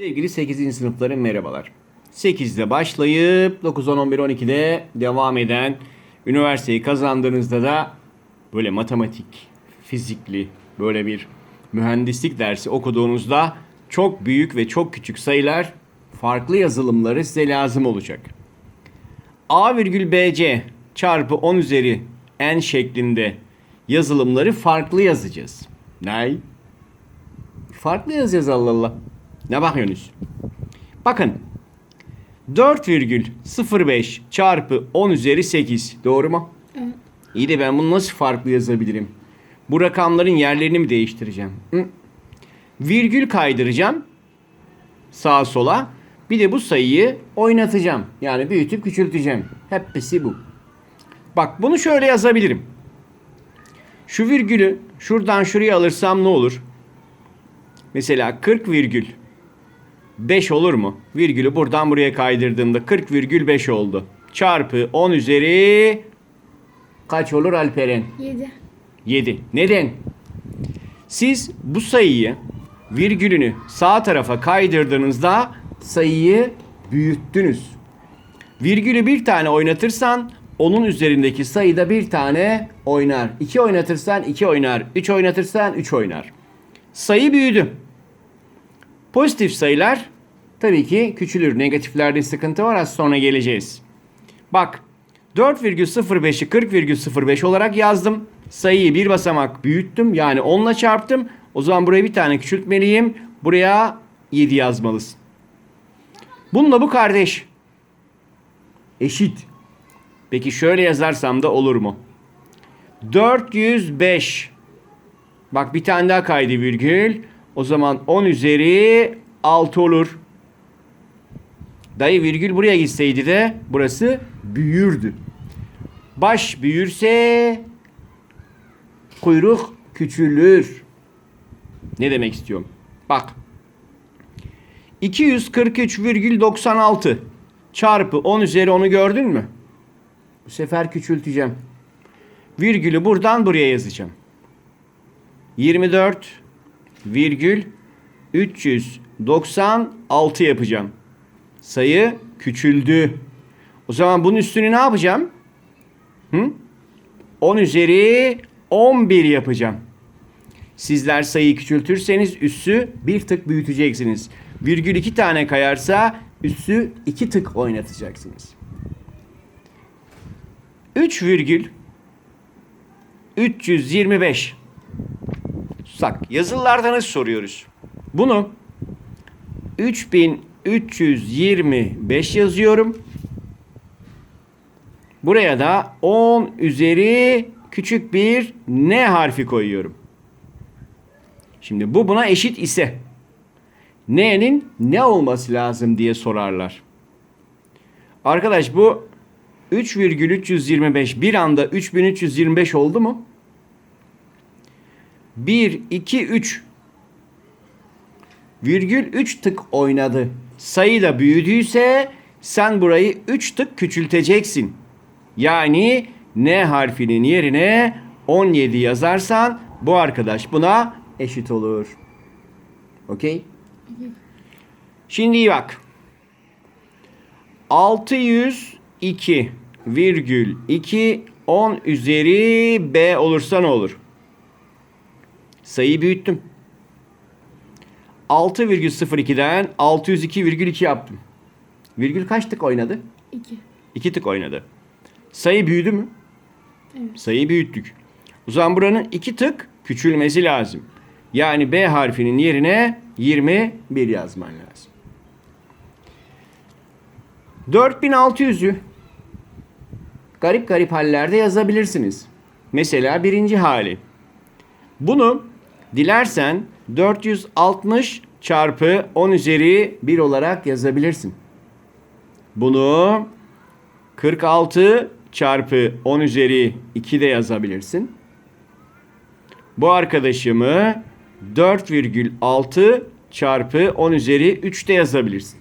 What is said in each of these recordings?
Sevgili 8. sınıfların merhabalar. 8'de başlayıp 9, 10, 11, 12'de devam eden üniversiteyi kazandığınızda da böyle matematik, fizikli böyle bir mühendislik dersi okuduğunuzda çok büyük ve çok küçük sayılar farklı yazılımları size lazım olacak. A virgül BC çarpı 10 üzeri n şeklinde yazılımları farklı yazacağız. Ney? Farklı yazacağız Allah Allah. Ne bakıyorsunuz? Bakın. 4,05 çarpı 10 üzeri 8. Doğru mu? Evet. İyi de ben bunu nasıl farklı yazabilirim? Bu rakamların yerlerini mi değiştireceğim? Hı? Virgül kaydıracağım. Sağa sola. Bir de bu sayıyı oynatacağım. Yani büyütüp küçülteceğim. Hepsi bu. Bak bunu şöyle yazabilirim. Şu virgülü şuradan şuraya alırsam ne olur? Mesela 40 virgül 5 olur mu? Virgülü buradan buraya kaydırdığımda 40,5 oldu. Çarpı 10 üzeri kaç olur Alperen? 7. 7. Neden? Siz bu sayıyı virgülünü sağ tarafa kaydırdığınızda sayıyı büyüttünüz. Virgülü bir tane oynatırsan onun üzerindeki sayıda bir tane oynar. 2 oynatırsan 2 oynar. 3 oynatırsan 3 oynar. Sayı büyüdü. Pozitif sayılar tabii ki küçülür. Negatiflerde sıkıntı var az sonra geleceğiz. Bak 4,05'i 40,05 olarak yazdım. Sayıyı bir basamak büyüttüm. Yani 10 ile çarptım. O zaman buraya bir tane küçültmeliyim. Buraya 7 yazmalısın. Bununla bu kardeş. Eşit. Peki şöyle yazarsam da olur mu? 405. Bak bir tane daha kaydı virgül. O zaman 10 üzeri 6 olur. Dayı virgül buraya gitseydi de burası büyürdü. Baş büyürse kuyruk küçülür. Ne demek istiyorum? Bak. 243,96 çarpı 10 üzeri 10'u gördün mü? Bu sefer küçülteceğim. Virgülü buradan buraya yazacağım. 24 virgül 396 yapacağım. Sayı küçüldü. O zaman bunun üstünü ne yapacağım? Hı? 10 üzeri 11 yapacağım. Sizler sayıyı küçültürseniz üssü bir tık büyüteceksiniz. Virgül iki tane kayarsa üssü iki tık oynatacaksınız. 3 virgül 325 Sak yazılılarda nasıl soruyoruz? Bunu 3325 yazıyorum. Buraya da 10 üzeri küçük bir n harfi koyuyorum. Şimdi bu buna eşit ise n'nin ne olması lazım diye sorarlar. Arkadaş bu 3,325 bir anda 3325 oldu mu? 1, 2, 3 virgül 3 tık oynadı. Sayı da büyüdüyse sen burayı 3 tık küçülteceksin. Yani N harfinin yerine 17 yazarsan bu arkadaş buna eşit olur. Okey? Şimdi iyi bak. 602 virgül 2 10 üzeri B olursa ne olur? Sayıyı büyüttüm. 6,02'den 602,2 yaptım. Virgül kaç tık oynadı? 2. 2 tık oynadı. Sayı büyüdü mü? Evet. Sayıyı büyüttük. O zaman buranın 2 tık küçülmesi lazım. Yani B harfinin yerine 21 yazman lazım. 4600'ü garip garip hallerde yazabilirsiniz. Mesela birinci hali. Bunu dilersen 460 çarpı 10 üzeri 1 olarak yazabilirsin. Bunu 46 çarpı 10 üzeri 2 de yazabilirsin. Bu arkadaşımı 4,6 çarpı 10 üzeri 3 de yazabilirsin.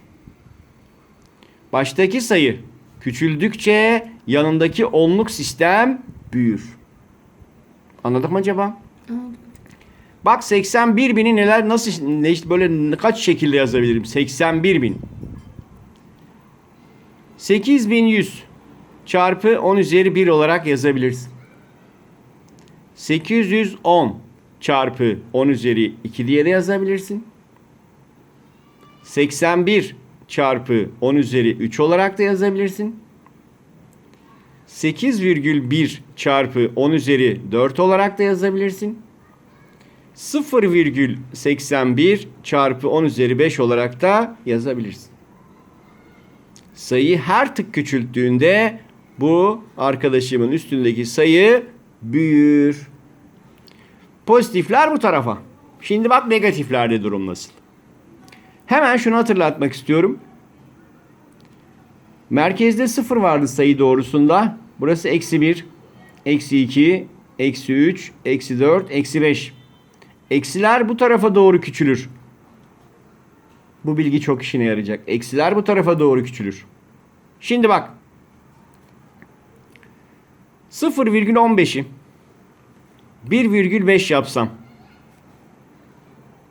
Baştaki sayı küçüldükçe yanındaki onluk sistem büyür. Anladık mı acaba? Bak 81 bini neler nasıl ne, böyle kaç şekilde yazabilirim? 81 bin. 8100 çarpı 10 üzeri 1 olarak yazabilirsin. 810 çarpı 10 üzeri 2 diye de yazabilirsin. 81 çarpı 10 üzeri 3 olarak da yazabilirsin. 8,1 çarpı 10 üzeri 4 olarak da yazabilirsin. 0,81 çarpı 10 üzeri 5 olarak da yazabilirsin. Sayıyı her tık küçülttüğünde bu arkadaşımın üstündeki sayı büyür. Pozitifler bu tarafa. Şimdi bak negatiflerde durum nasıl. Hemen şunu hatırlatmak istiyorum. Merkezde 0 vardı sayı doğrusunda. Burası eksi 1, eksi 2, eksi 3, eksi 4, eksi 5. Eksiler bu tarafa doğru küçülür. Bu bilgi çok işine yarayacak. Eksiler bu tarafa doğru küçülür. Şimdi bak. 0,15'i 1,5 yapsam.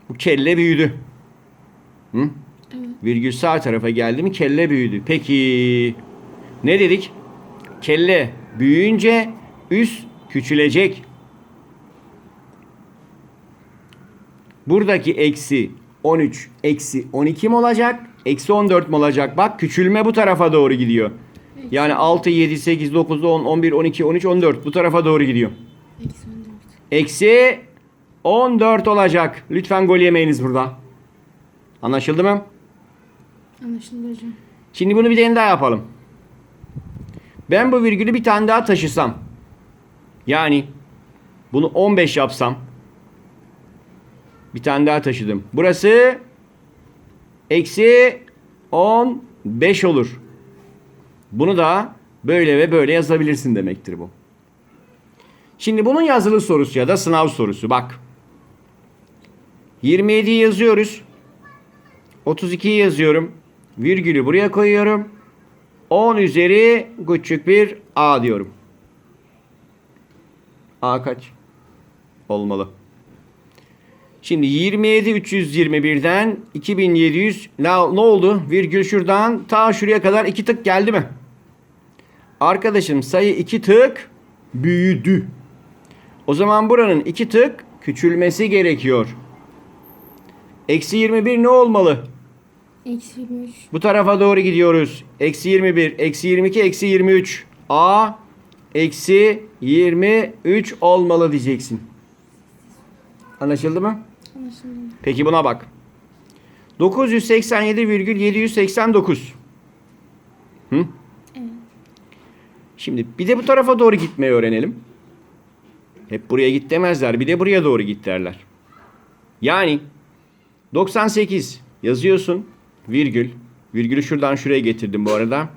Bu kelle büyüdü. Hı? Virgül sağ tarafa geldi mi kelle büyüdü. Peki ne dedik? Kelle büyüyünce üst küçülecek. Buradaki eksi 13 eksi 12 mi olacak? Eksi 14 mi olacak? Bak küçülme bu tarafa doğru gidiyor. Yani 6, 7, 8, 9, 10, 11, 12, 13, 14 bu tarafa doğru gidiyor. Eksi 14. Eksi 14 olacak. Lütfen gol yemeyiniz burada. Anlaşıldı mı? Anlaşıldı hocam. Şimdi bunu bir tane daha yapalım. Ben bu virgülü bir tane daha taşısam. Yani bunu 15 yapsam. Bir tane daha taşıdım. Burası eksi 15 olur. Bunu da böyle ve böyle yazabilirsin demektir bu. Şimdi bunun yazılı sorusu ya da sınav sorusu. Bak. 27'yi yazıyoruz. 32'yi yazıyorum. Virgülü buraya koyuyorum. 10 üzeri küçük bir A diyorum. A kaç? Olmalı. Şimdi 27 321'den 2700 ne, ne oldu? Virgül şuradan ta şuraya kadar iki tık geldi mi? Arkadaşım sayı iki tık büyüdü. O zaman buranın iki tık küçülmesi gerekiyor. Eksi 21 ne olmalı? Eksi 23. Bu tarafa doğru gidiyoruz. Eksi 21, eksi 22, eksi 23. A eksi 23 olmalı diyeceksin. Anlaşıldı mı? Peki buna bak. 987,789. Hı? Evet. Şimdi bir de bu tarafa doğru gitmeyi öğrenelim. Hep buraya git demezler. Bir de buraya doğru git derler. Yani 98 yazıyorsun virgül. Virgülü şuradan şuraya getirdim bu arada.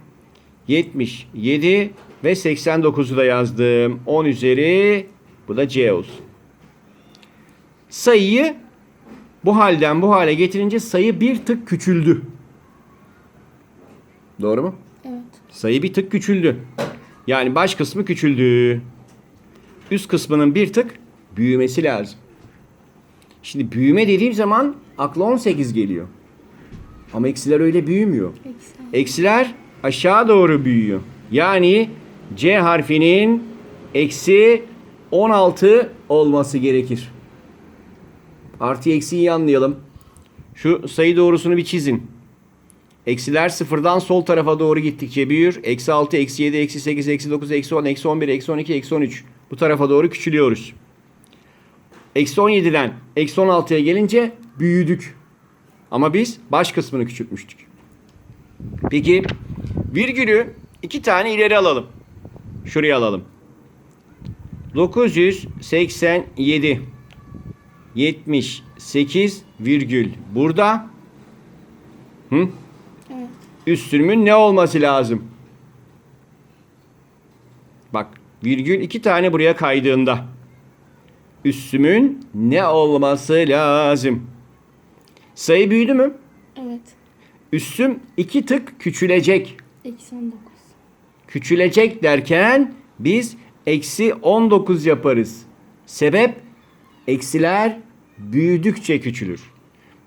77 ve 89'u da yazdım. 10 üzeri bu da C olsun. Sayıyı bu halden bu hale getirince sayı bir tık küçüldü. Doğru mu? Evet. Sayı bir tık küçüldü. Yani baş kısmı küçüldü. Üst kısmının bir tık büyümesi lazım. Şimdi büyüme dediğim zaman akla 18 geliyor. Ama eksiler öyle büyümüyor. Eksi. Eksiler aşağı doğru büyüyor. Yani C harfinin eksi 16 olması gerekir. Artı eksiyi iyi anlayalım. Şu sayı doğrusunu bir çizin. Eksiler sıfırdan sol tarafa doğru gittikçe büyür. Eksi 6, eksi 7, eksi 8, eksi 9, eksi 10, eksi 11, eksi 12, eksi 13. Bu tarafa doğru küçülüyoruz. Eksi 17'den eksi 16'ya gelince büyüdük. Ama biz baş kısmını küçültmüştük. Peki virgülü iki tane ileri alalım. Şuraya alalım. 987 78 virgül burada. Hı? Evet. Üstünün ne olması lazım? Bak virgül iki tane buraya kaydığında üstümün ne olması lazım? Sayı büyüdü mü? Evet. Üstüm iki tık küçülecek. Eksi 19. Küçülecek derken biz eksi 19 yaparız. Sebep eksiler büyüdükçe küçülür.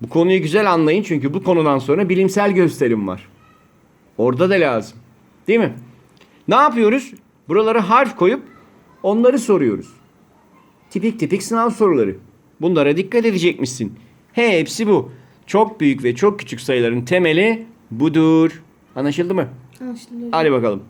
Bu konuyu güzel anlayın çünkü bu konudan sonra bilimsel gösterim var. Orada da lazım. Değil mi? Ne yapıyoruz? Buralara harf koyup onları soruyoruz. Tipik tipik sınav soruları. Bunlara dikkat edecekmişsin. Hepsi bu. Çok büyük ve çok küçük sayıların temeli budur. Anlaşıldı mı? Anlaşıldı. Hadi bakalım.